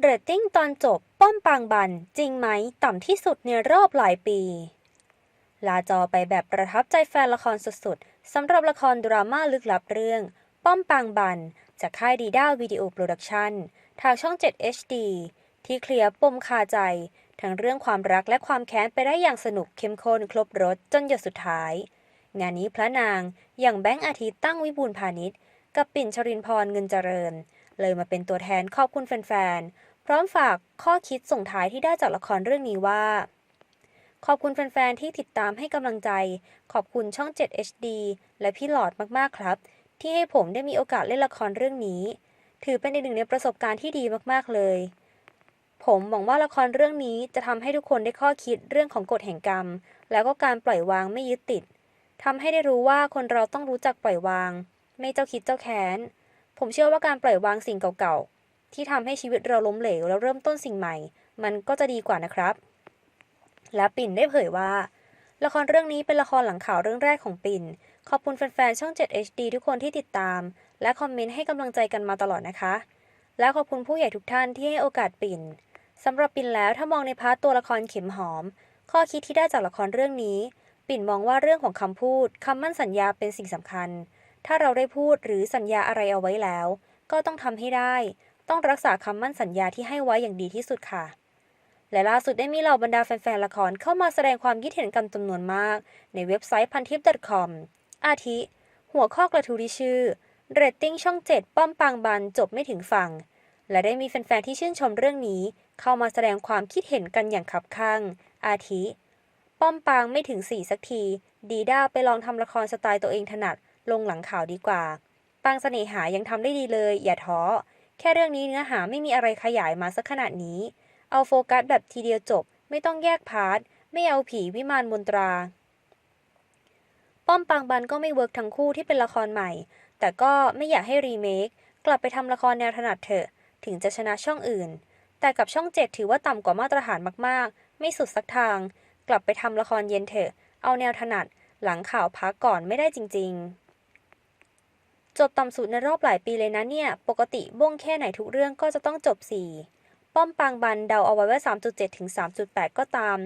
เรตติ้งตอนจบป้อมปางบัน จริงไหม ต่ำที่สุดในรอบหลายปี ลาจอไปแบบประทับใจแฟนละครสุดๆสำหรับละครดราม่าลึกลับเรื่อง ป้อมปางบัน จากค่ายดีด้าวิดีโอโปรดักชั่นทางช่อง 7 HD ที่เคลียร์ปมคาใจ ทั้งเรื่องความรักและความแค้นไปได้อย่างสนุกเข้มข้นครบรสจนหยดสุดท้าย งานนี้พระนางอย่างแบงค์อาทิตย์ตั้งวิบูลพาณิชย์กับปิ่นชรินพรเงินเจริญ เลยมาเป็นตัวแทนขอบคุณแฟนๆ พร้อมฝากข้อคิดส่งท้ายที่ได้จากละครเรื่องนี้ว่า ขอบคุณแฟนๆ ที่ติดตามให้กำลังใจ ขอบคุณช่อง 7 HD และพี่หลอดมากๆครับ ที่ให้ผมได้มีโอกาสเล่นละครเรื่องนี้ ถือเป็นอีกหนึ่งในประสบการณ์ที่ดีมากๆเลยผมหวังว่าละครเรื่องนี้จะทำให้ทุกคนได้ข้อคิดเรื่องของกฎแห่งกรรม แล้วก็การปล่อยวางไม่ยึดติดทำให้ได้รู้ว่าคนเราต้องรู้จักปล่อยวาง ไม่เจ้าคิดเจ้าแค้น ผมเชื่อว่าการปล่อยวางสิ่งเก่าๆ ที่ทำให้ชีวิตเราล้มเหลวแล้วเริ่มต้นสิ่งใหม่ มันก็จะดีกว่านะครับ และปิ่นได้เผยว่า ละครเรื่องนี้เป็นละครหลังข่าวเรื่องแรกของปิ่น ขอบคุณแฟนๆ ช่อง 7 HD ทุกคนที่ติดตาม และคอมเมนต์ให้กำลังใจกันมาตลอดนะคะ และขอบคุณผู้ใหญ่ทุกท่านที่ให้โอกาสปิ่นสำหรับปิ่นแล้วถ้ามองในพาร์ทตัวละครเข็มหอม ข้อคิดที่ได้จากละครเรื่องนี้ ปิ่นมองว่าเรื่องของคำพูดคำมั่นสัญญาเป็นสิ่งสำคัญ ถ้าเราได้พูดหรือสัญญาอะไรเอาไว้แล้ว ก็ต้องทำให้ได้ ต้องรักษาคำมั่นสัญญาที่ให้ไว้อย่างดีที่สุดค่ะ และล่าสุดได้มีเหล่าบรรดาแฟนๆละครเข้ามาแสดงความคิดเห็นกันจำนวนมาก ในเว็บไซต์พันทิป .com อาทิ หัวข้อกระทู้ที่ชื่อเรตติ้งช่อง7ป้อมปางบันจบไม่ถึงฝั่ง และได้มีแฟนๆที่ชื่นชมเรื่องนี้ เข้ามาแสดงความคิดเห็นกันอย่างขับข้าง อาทิ ป้อมปางไม่ถึง4สักที ดีด้าไปลองทำละครสไตล์ตัวเองถนัด ลงหลังข่าวดีกว่า ปางเสน่หายังทำได้ดีเลย อย่าท้อ แค่เรื่องนี้เนื้อหาไม่มีอะไรขยายมาสักขนาดนี้ เอาโฟกัสแบบทีเดียวจบ ไม่ต้องแยกพาร์ท ไม่เอาผีวิมานมนตรา ป้อมปางบันก็ไม่เวิร์กทั้งคู่ที่เป็นละครใหม่ แต่ก็ไม่อยากให้รีเมค กลับไปทำละครแนวถนัดเถอะ ถึงจะชนะช่องอื่น แต่กับช่องเจ็ดถือว่าต่ำกว่ามาตรฐานมากๆ ไม่สุดสักทาง กลับไปทำละครเย็นเถอะ เอาแนวถนัดหลังข่าวพักก่อนไม่ได้จริง ๆ จบต่ำสุดในรอบหลายปีเลยนะเนี่ย ปกติบ้งแค่ไหนทุกเรื่องก็จะต้องจบ 4 ป้อมปางบันเดาเอาไว้ว่า 3.7 ถึง 3.8 ก็ตาม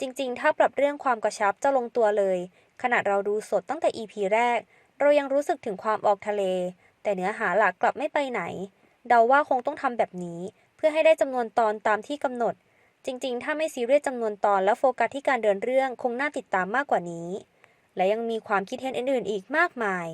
จริงๆ ถ้าปรับเรื่องความกระชับจะลงตัวเลย ขนาดเราดูสดตั้งแต่ EP แรก เรายังรู้สึกถึงความออกทะเล แต่เนื้อหาหลักกลับไม่ไปไหน เดาว่าคงต้องทำแบบนี้ เพื่อให้ได้จำนวนตอนตามที่กำหนด จริงๆ ถ้าไม่ซีเรียสจำนวนตอนแล้วโฟกัสที่การเดินเรื่องคงน่าติดตามมากกว่านี้ และยังมีความคิดเห็นอื่นๆ อีกมากมาย